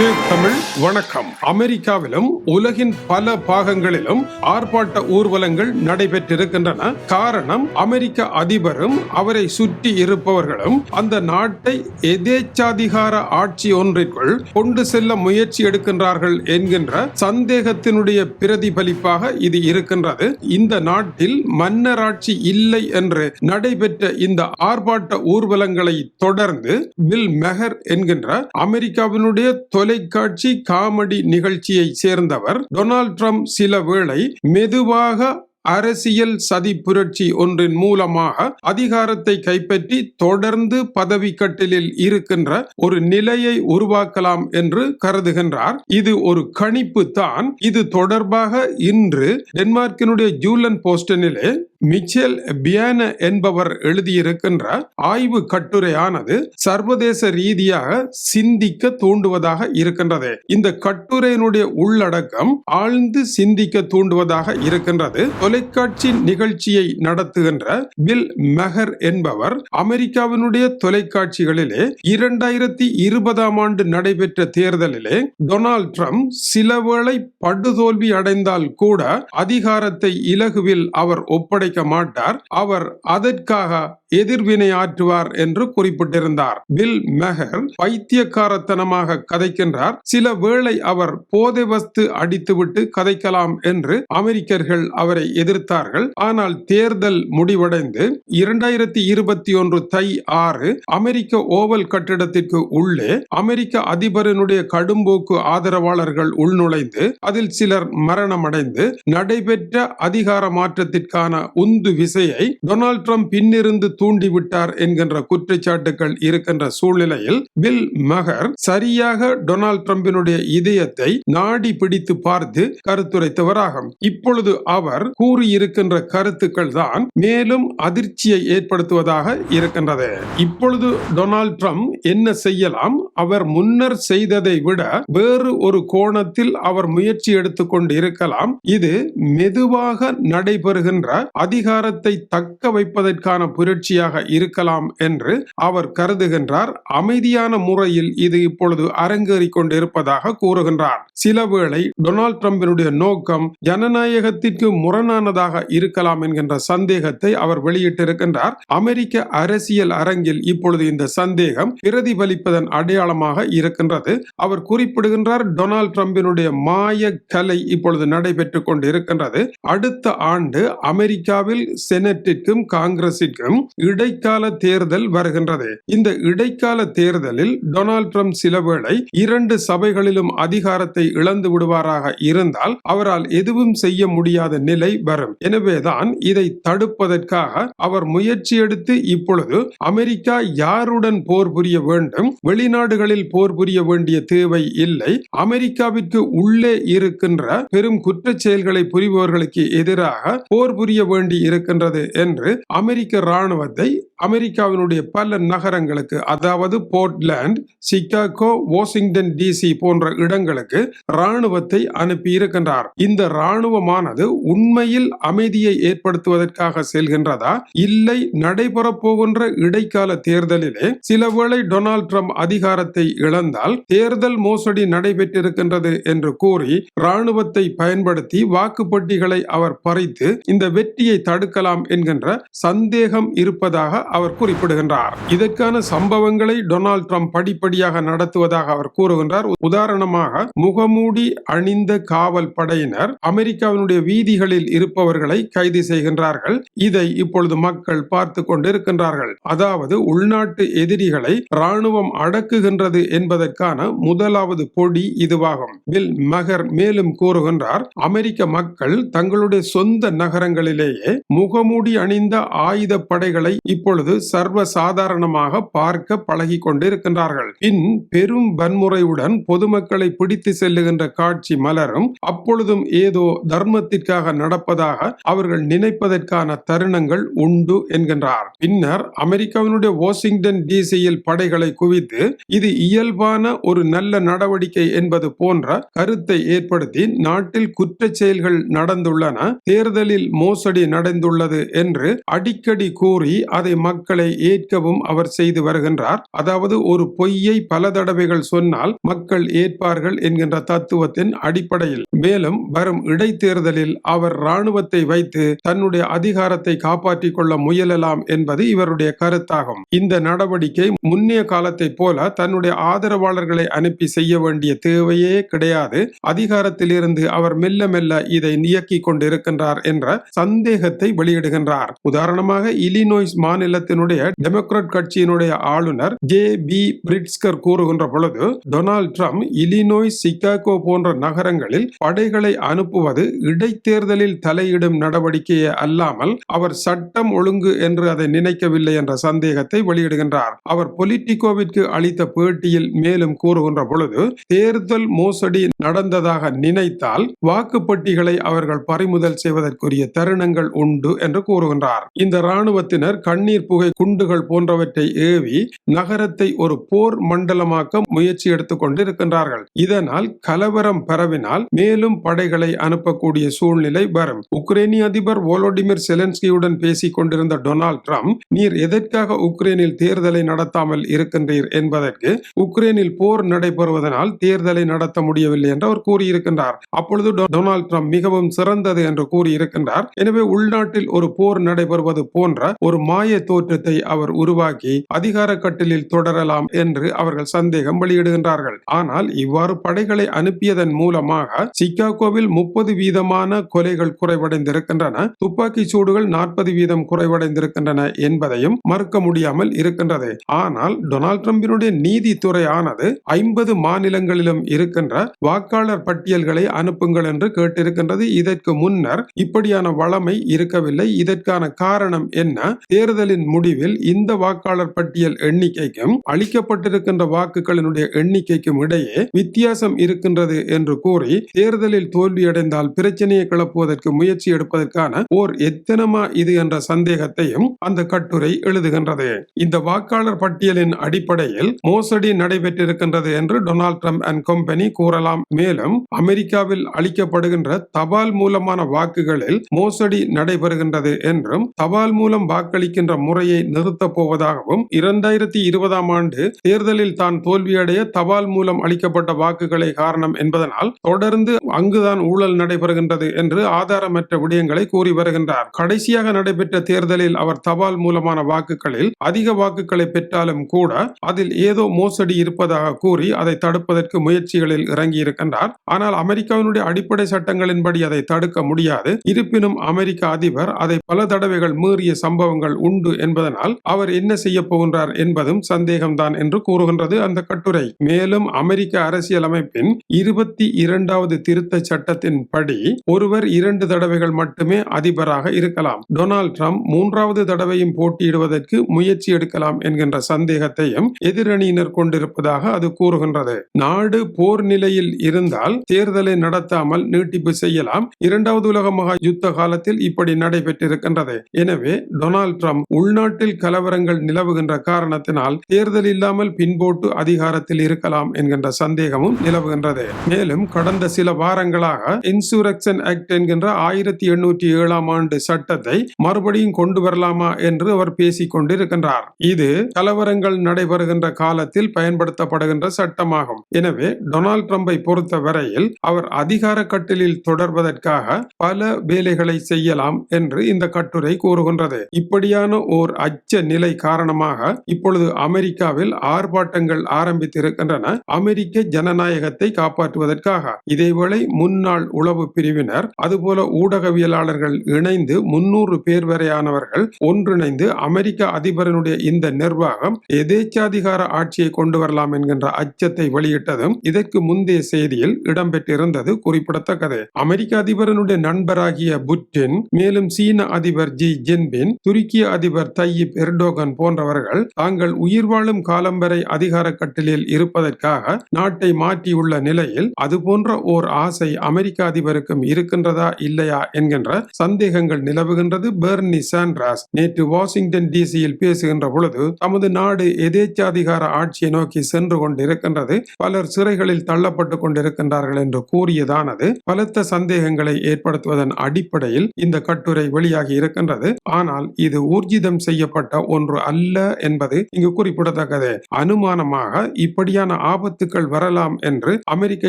Tube Tamil வணக்கம். அமெரிக்காவிலும் உலகின் பல பாகங்களிலும் ஆர்ப்பாட்ட ஊர்வலங்கள் நடைபெற்றிருக்கின்றன. காரணம் அமெரிக்க அதிபரும் அவரை சுற்றி இருப்பவர்களும் அந்த நாட்டை எதேச்சாதிகார ஆட்சி ஒன்றிற்குள் கொண்டு செல்ல முயற்சி எடுக்கின்றார்கள் என்கின்ற சந்தேகத்தினுடைய பிரதிபலிப்பாக இது இருக்கின்றது. இந்த நாட்டில் மன்னராட்சி இல்லை என்று நடைபெற்ற இந்த ஆர்ப்பாட்ட ஊர்வலங்களை தொடர்ந்து பில் மெஹர் என்கின்ற அமெரிக்காவினுடைய தொலை தொலைக்காட்சி காமெடி நிகழ்ச்சியை சேர்ந்தவர் டொனால்ட் ட்ரம்ப் சில வேளை மெதுவாக அரசியல் சதி புரட்சி ஒன்றின் மூலமாக அதிகாரத்தை கைப்பற்றி தொடர்ந்து பதவி கட்டிலில் இருக்கின்ற ஒரு நிலையை உருவாக்கலாம் என்று கருதுகின்றார். இது ஒரு கணிப்பு தான். இது தொடர்பாக இன்று டென்மார்க்கினுடைய ஜூலன் போஸ்டனிலே மிச்சேல் பியான என்பவர் எழுதியிருக்கின்ற ஆய்வு கட்டுரையானது சர்வதேச ரீதியாக சிந்திக்க தூண்டுவதாக இருக்கின்றது. இந்த கட்டுரையினுடைய உள்ளடக்கம் ஆழ்ந்து சிந்திக்க தூண்டுவதாக இருக்கின்றது. தொலைக்காட்சி நிகழ்ச்சியை நடத்துகின்ற பில் மெஹர் என்பவர் அமெரிக்காவினுடைய தொலைக்காட்சிகளிலே இரண்டாயிரத்தி இருபதாம் ஆண்டு நடைபெற்ற தேர்தலிலே டொனால்ட் ட்ரம்ப் சிலவேளை படுதோல்வி அடைந்தால் கூட அதிகாரத்தை இலகுவில் அவர் ஒப்படை ஒப்படைக்க மாட்டார். அவர் அதற்காக எதிர்வினை ஆற்றுவார் என்று குறிப்பிட்டிருந்தார். பில் மெஹர் பைத்தியக்காரத்தனமாக கதைக்கின்றார். சில வேளை அவர் போதை வஸ்து அடித்துவிட்டு கதைக்கலாம் என்று அமெரிக்கர்கள் அவரை எதிர்த்தார்கள். ஆனால் தேர்தல் முடிவடைந்து இரண்டாயிரத்தி இருபத்தி ஒன்று தை ஆறு அமெரிக்க ஓவல் கட்டிடத்திற்கு உள்ளே அமெரிக்க அதிபரனுடைய கடும்போக்கு ஆதரவாளர்கள் உள்நுழைந்து அதில் சிலர் மரணமடைந்து நடைபெற்ற அதிகார மாற்றத்திற்கான உந்து விசையை டொனால்ட் ட்ரம்ப் பின்னிருந்து தூண்டிவிட்டார் என்கின்ற குற்றச்சாட்டுகள் இருக்கின்ற சூழ்நிலையில் பில் மகர் சரியாக டொனால்ட் ட்ரம்பினுடைய இதயத்தை நாடி பிடித்து பார்த்து கருத்துரைத்தவராகும். இப்பொழுது அவர் கூறியிருக்கின்ற கருத்துக்கள் தான் மேலும் அதிர்ச்சியை ஏற்படுத்துவதாக இருக்கின்றது. இப்பொழுது டொனால்ட் ட்ரம்ப் என்ன செய்யலாம்? அவர் முன்னர் செய்ததை விட வேறு ஒரு கோணத்தில் அவர் முயற்சி எடுத்துக்கொண்டு இருக்கலாம் இது மெதுவாக நடைபெறுகின்ற அதிகாரத்தை தக்க வைப்பதற்கான புரட்சி புரட்சியாக இருக்கலாம் என்று அவர் கருதுகின்றார். அமைதியான முறையில் இது இப்பொழுது அரங்கேறிக் கொண்டிருப்பதாக கூறுகின்றார். சில வேளை டொனால்ட் ட்ரம்பினுடைய நோக்கம் ஜனநாயகத்திற்கு முரணானதாக இருக்கலாம் என்கின்ற சந்தேகத்தை அவர் வெளியிட்டிருக்கின்றார். அமெரிக்க அரசியல் அரங்கில் இப்பொழுது இந்த சந்தேகம் பிரதிபலிப்பதன் அடையாளமாக இருக்கின்றது. அவர் குறிப்பிடுகின்றார் டொனால்ட் ட்ரம்பினுடைய மாய கலை இப்பொழுது நடைபெற்றுக் கொண்டு இருக்கின்றது அடுத்த ஆண்டு அமெரிக்காவில் செனட்டிற்கும் காங்கிரசிற்கும் இடைக்கால தேர்தல் வருகின்றது. இந்த இடைக்கால தேர்தலில் டொனால்ட் ட்ரம்ப் சிலவேளை இரண்டு சபைகளிலும் அதிகாரத்தை இழந்து விடுவாராக இருந்தால் அவரால் எதுவும் செய்ய முடியாத நிலை வரும். எனவேதான் இதை தடுப்பதற்காக அவர் முயற்சி எடுத்து இப்பொழுது அமெரிக்கா யாருடன் போர் புரிய வேண்டும் வெளிநாடுகளில் போர் புரிய வேண்டிய தேவை இல்லை அமெரிக்காவிற்கு உள்ளே இருக்கின்ற பெரும் குற்ற செயல்களை புரிபவர்களுக்கு எதிராக போர் புரிய வேண்டி இருக்கின்றது என்று அமெரிக்க ராணுவத்தை அமெரிக்காவினுடைய பல நகரங்களுக்கு அதாவது போர்ட்லேண்ட் சிகாகோ வாஷிங்டன் டிசி போன்ற இடங்களுக்கு இராணுவத்தை அனுப்பி இருக்கின்றார். இந்த இராணுவமானது உண்மையில் அமைதியை ஏற்படுத்துவதற்காக செல்கின்றதா? இல்லை நடைபெறப் போகின்ற இடைக்கால தேர்தலிலே சிலவேளை டொனால்ட் ட்ரம்ப் அதிகாரத்தை இழந்தால் தேர்தல் மோசடி நடைபெற்றிருக்கின்றது என்று கூறி இராணுவத்தை பயன்படுத்தி வாக்குப்பட்டிகளை அவர் பறித்து இந்த வெற்றியை தடுக்கலாம் என்கின்ற சந்தேகம் இருப்பதாக அவர் குறிப்பிடுகின்றார். இதற்கான சம்பவங்களை டொனால்ட் ட்ரம்ப் படிப்படியாக நடத்துவதாக அவர் கூறுகின்றார். உதாரணமாக முகமூடி அணிந்த காவல் படையினர் அமெரிக்காவினுடைய வீதிகளில் இருப்பவர்களை கைது செய்கின்றார்கள். இதை இப்பொழுது மக்கள் பார்த்து கொண்டிருக்கின்றார்கள். அதாவது உள்நாட்டு எதிரிகளை ராணுவம் அடக்குகின்றது என்பதற்கான முதலாவது பொடி இதுவாகும். பில் மகர் மேலும் கூறுகின்றார் அமெரிக்க மக்கள் தங்களுடைய சொந்த நகரங்களிலேயே முகமூடி அணிந்த ஆயுத படைகளை இப்பொழுது சர்வ சாதாரணமாக பார்க்க பழகி கொண்டிருக்கின்றார்கள் பின் பெரும் வன்முறையுடன் பொதுமக்களை பிடித்து செல்லுகின்ற காட்சி மலரும் அப்பொழுதும் ஏதோ தர்மத்திற்காக நடப்பதாக அவர்கள் நினைப்பதற்கான தருணங்கள் உண்டு என்கின்றார். பின்னர் அமெரிக்காவினுடைய வாஷிங்டன் டிசியில் படைகளை குவித்து இது இயல்பான ஒரு நல்ல நடவடிக்கை என்பது போன்ற கருத்தை ஏற்படுத்தி நாட்டில் குற்ற செயல்கள் நடந்துள்ளன தேர்தலில் மோசடி நடந்துள்ளது என்று அடிக்கடி கூறி அதை மக்களை ஏற்கவும் அவர் செய்து வருகின்றார். அதாவது ஒரு பொய்யை பல தடவைகள் சொன்னால் மக்கள் ஏற்பார்கள் என்கின்ற தத்துவத்தின் அடிப்படையில். மேலும் வரும் இடைத்தேர்தலில் அவர் ராணுவத்தை வைத்து தன்னுடைய அதிகாரத்தை காப்பாற்றிக் கொள்ள முயலலாம் என்பது இவருடைய கருத்தாகும். இந்த நடவடிக்கை முன்னைய காலத்தை போல தன்னுடைய ஆதரவாளர்களை அனுப்பி செய்ய வேண்டிய தேவையே கிடையாது. அதிகாரத்திலிருந்து அவர் மெல்ல மெல்ல இதை இயக்கிக் கொண்டிருக்கின்றார் என்ற சந்தேகத்தை வெளியிடுகின்றார். உதாரணமாக இலினோய்ஸ் மாநிலத்தினுடைய டெமோக்ராட் கட்சியினுடைய ஆளுநர் ஜே பி பிரிட்ஸ்கர் கூறுகின்ற பொழுது டொனால்ட் ட்ரம்ப் இலினோய் சிகாகோ போன்ற நகரங்களில் படைகளை அனுப்புவது இடைத்தேர்தலில் தலையிடும் நடவடிக்கையே அல்லாமல் அவர் சட்டம் ஒழுங்கு என்று அதை நினைக்கவில்லை என்ற சந்தேகத்தை வெளியிடுகின்றார். அவர் பொலிட்டிகோவிற்கு அளித்த பேட்டியில் மேலும் கூறுகின்ற பொழுது தேர்தல் மோசடி நடந்ததாக நினைத்தால் வாக்குப்பட்டிகளை அவர்கள் பறிமுதல் செய்வதற்குரிய தருணங்கள் உண்டு என்று கூறுகின்றார். இந்த ராணுவத்தினர் கண்ணீர் புகை குண்டுகள் போன்றவற்றை ஏவி நகரத்தை ஒரு போர் மண்டலமாக்க முயற்சி எடுத்துக் கொண்டிருக்கின்றார்கள். இதனால் கலவரம் பரவினால் மேலும் படைகளை அனுப்பக்கூடிய சூழ்நிலை வரும். உக்ரைனிய அதிபர் வோலோடிமிர் செலன்ஸ்கியுடன் பேசிக் கொண்டிருந்த டொனால்ட் ட்ரம்ப் நீர் எதற்காக உக்ரைனில் தேர்தலை நடத்தாமல் இருக்கின்றீர் என்பதற்கு உக்ரைனில் போர் நடைபெறுவதனால் தேர்தலை நடத்த முடியவில்லை என்று அவர் கூறியிருக்கின்றார். அப்பொழுது டொ- டொனால்ட் ட்ரம்ப் மிகவும் சிறந்தது என்று கூறியிருக்கின்றார். எனவே உள்நாட்டில் ஒரு போர் நடைபெறுவது போன்ற ஒரு மாய தோற்றத்தை அவர் உருவாக்கி அதிகார கட்டிலில் தொடரலாம் என்று அவர்கள் சந்தேகம் வெளியிடுகின்றார்கள். ஆனால் இவ்வாறு படைகளை அனுப்பியதன் மூலமாக சிக்காகோவில் முப்பது வீதமான கொலைகள் குறைவடைந்திருக்கின்றன துப்பாக்கி சூடுகள் நாற்பது வீதம் குறைவடைந்திருக்கின்றன என்பதையும் மறுக்க முடியாமல் இருக்கின்றது. ஆனால் டொனால்ட் ட்ரம்பினுடைய நீதித்துறை ஆனது ஐம்பது மாநிலங்களிலும் இருக்கின்ற வாக்காளர் பட்டியல்களை அனுப்புங்கள் என்று கேட்டிருக்கின்றது. இதற்கு முன்னர் இப்படியான வளமை இருக்கவில்லை. இதற்கான காரணம் என்ன? தேர்தலின் முடிவில் இந்த வாக்காளர் பட்டியல் எண்ணிக்கைக்கும் அளிக்கப்பட்டிருக்கின்ற வாக்குகளினுடைய எண்ணிக்கைக்கும் இடையே வித்தியாசம் இருக்கின்றது என்று கூறி தேர்தலில் தோல்வியடைந்தால் பிரச்சனையை கிளப்புவதற்கு முயற்சி எடுப்பதற்கான ஓர் எத்தனமா இது என்ற சந்தேகத்தையும் அந்த கட்டுரை எழுதுகின்றது. இந்த வாக்காளர் பட்டியலின் அடிப்படையில் மோசடி நடைபெற்றிருக்கின்றது என்று டொனால்ட் ட்ரம்ப் அண்ட் கம்பெனி கூறலாம். மேலும் அமெரிக்காவில் அளிக்கப்படுகின்ற தபால் மூலமான வாக்குகளில் மோசடி நடைபெறுகின்றது என்றும் தபால் மூலம் வாக்களிக்கின்ற முறையை நிறுத்தப் போவதாகவும் இரண்டாயிரத்தி இருபதாம் ஆண்டு தேர்தலில் தான் தோல்வியடைய தபால் மூலம் அளிக்கப்பட்ட வாக்குகளை காரணம் என்பதனால் தொடர்ந்து அங்குதான் ஊழல் நடைபெறுகின்றது என்று ஆதாரமற்ற விடயங்களை கூறி வருகின்றார். கடைசியாக நடைபெற்ற தேர்தலில் அவர் தபால் மூலமான வாக்குகளில் அதிக வாக்குகளை பெற்றாலும் கூட அதில் ஏதோ மோசடி இருப்பதாக கூறி அதை தடுப்பதற்கு முயற்சிகளில் இறங்கி இருக்கின்றார் ஆனால் அமெரிக்காவினுடைய அடிப்படை சட்டங்களின்படி அதை தடுக்க முடியாது. இருப்பினும் அமெரிக்க அதிபர் அதை பல தடவைகள் மீறிய சம்பவங்கள் உண்டு என்பதனால் அவர் என்ன செய்ய போகின்றார் என்பதும் சந்தேகம்தான் என்று கூறுகின்றது அந்த கட்டுரை. மேலும் அமெரிக்க அரசியலமைப்பின் இருபத்தி இரண்டாவது திருத்த சட்டத்தின் படி ஒருவர் இரண்டு தடவைகள் மட்டுமே அதிபராக இருக்கலாம். டொனால்ட் ட்ரம்ப் மூன்றாவது தடவையும் போட்டியிடுவதற்கு முயற்சி எடுக்கலாம் என்கின்ற சந்தேகத்தையும் எதிரணியினர் கொண்டிருப்பதாக அது கூறுகின்றது. நாடு போர் நிலையில் இருந்தால் தேர்தலை நடத்தாமல் நீட்டிப்பு செய்யலாம். இரண்டாவது உலக மகா யுத்த காலத்தில் இப்படி நடைபெற்றிருக்கின்றது. எனவே டொனால்ட் ட்ரம்ப் உள்நாட்டில் கலவரங்கள் நிலவுகின்ற காரணத்தினால் தேர்தல் இல்லாமல் பின்போட்டு அதிகாரத்தில் இருக்கலாம் என்கின்ற சந்தேகமும் நிலவுகின்றது. மேலும் கடந்த சில வாரங்களாக இன்சூரக்ஷன் ஆக்ட் என்கின்ற ஆயிரத்தி எண்ணூற்றி ஏழாம் ஆண்டு சட்டத்தை மறுபடியும் கொண்டு வரலாமா என்று அவர் பேசிக் கொண்டிருக்கின்றார். இது கலவரங்கள் நடைபெறுகின்ற காலத்தில் பயன்படுத்தப்படுகின்ற சட்டமாகும். எனவே டொனால்ட் ட்ரம்பை பொறுத்த வரையில் அவர் அதிகார கட்டிலில் தொடர்வதற்காக பல வேலைகளை செய்யலாம் என்று இந்த கட்டுரை கூறுகின்றது. இப்படியான ஓர் அச்ச நிலை காரணமாக இப்பொழுது அமெரிக்காவில் ஆர்ப்பாட்டங்கள் ஆரம்பித்திருக்கின்றன. அமெரிக்க ஜனநாயகத்தை காப்பாற்றுவதற்காக. இதேவேளை முன்னாள் உளவு பிரிவினர் அதுபோல ஊடகவியலாளர்கள் இணைந்து முன்னூறு பேர் வரையானவர்கள் ஒன்றிணைந்து அமெரிக்க அதிபரனுடைய இந்த நிர்வாகம் எதேச்சாதிகார ஆட்சியை கொண்டு வரலாம் என்கின்ற அச்சத்தை வெளியிட்டதும் இதற்கு முந்தைய செய்தியில் இடம்பெற்றிருந்தது குறிப்பிடத்தக்கது. அமெரிக்க அதிபரனுடைய நண்பராகிய புட்டின் மேலும் சீன அதிபர் ஜி ஜின்பின் துருக்கிய அதிபர் தையிப் எர்டோகன் போன்றவர்கள் தாங்கள் உயிர் வாழும் காலம் வரை அதிகார கட்டிலில் இருப்பதற்காக நாட்டை மாற்றியுள்ள நிலையில் அதுபோன்ற ஓர் ஆசை அமெரிக்க அதிபருக்கும் இருக்கின்றதா இல்லையா என்கின்ற சந்தேகங்கள் நிலவுகின்றது. பெர்னி சாண்ட்ராஸ் நேற்று வாஷிங்டன் டிசியில் பேசுகின்ற பொழுது தமது நாடு எதேச்சாதிகார ஆட்சியை நோக்கி சென்று கொண்டிருக்கின்றது. பலர் சிறைகளில் தள்ளப்பட்டு கொண்டிருக்கின்றார்கள் என்று கூறியதானது பலத்த சந்தேகங்களை ஏற்படுத்துவதன் அடிப்படையில் இந்த கட்டுரை வெளியாகி இருக்கின்றது. ஆனால் இது ஊர்ஜிதம் செய்யப்பட்ட ஒன்று அல்ல என்பது இங்கு குறிப்பிடத்தக்கது. அனுமானமாக இப்படியான ஆபத்துக்கள் வரலாம் என்று அமெரிக்க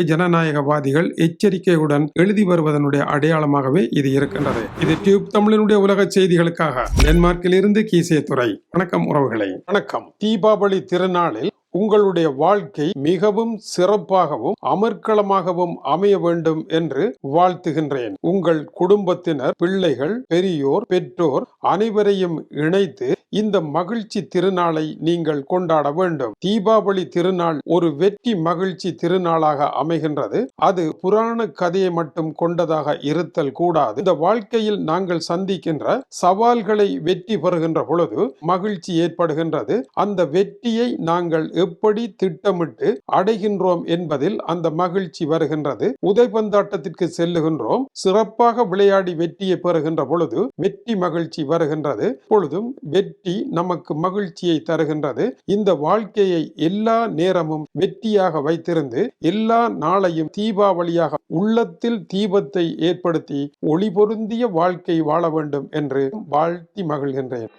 ஜனநாயகவாதிகள் எச்சரிக்கையுடன் எழுதி வருவதனுடைய அடையாளமாகவே இது இருக்கின்றது. இது டியூப் தமிழனுடைய உலக செய்திகளுக்காக. டென்மார்க்கில் இருந்து கீசே துறை வணக்கம் உறவுகளை. வணக்கம். தீபாவளி திருநாளில் உங்களுடைய வாழ்க்கை மிகவும் சிறப்பாகவும் அமர்க்களமாகவும் அமைய வேண்டும் என்று வாழ்த்துகின்றேன். உங்கள் குடும்பத்தினர் பிள்ளைகள் பெரியோர் பெற்றோர் அனைவரையும் இணைத்து இந்த மகிழ்ச்சி திருநாளை நீங்கள் கொண்டாட வேண்டும். தீபாவளி திருநாள் ஒரு வெற்றி மகிழ்ச்சி திருநாளாக அமைகின்றது. அது புராண கதையை மட்டும் கொண்டதாக இருத்தல் கூடாது. இந்த வாழ்க்கையில் நாங்கள் சந்திக்கின்ற சவால்களை வெற்றி பெறுகின்ற பொழுது மகிழ்ச்சி ஏற்படுகின்றது. அந்த வெற்றியை நாங்கள் எப்படி திட்டமிட்டு அடைகின்றோம் என்பதில் அந்த மகிழ்ச்சி வருகின்றது. உதைபந்தாட்டத்திற்கு செல்லுகின்றோம். சிறப்பாக விளையாடி வெற்றியை பெறுகின்ற பொழுது வெற்றி மகிழ்ச்சி வருகின்றது. பொழுதும் வெற்றி நமக்கு மகிழ்ச்சியை தருகின்றது. இந்த வாழ்க்கையை எல்லா நேரமும் வெற்றியாக வைத்திருந்து எல்லா நாளையும் தீபாவளியாக உள்ளத்தில் தீபத்தை ஏற்படுத்தி ஒளி பொருந்திய வாழ்க்கை வாழ வேண்டும் என்று வாழ்த்தி மகிழ்கின்றேன்.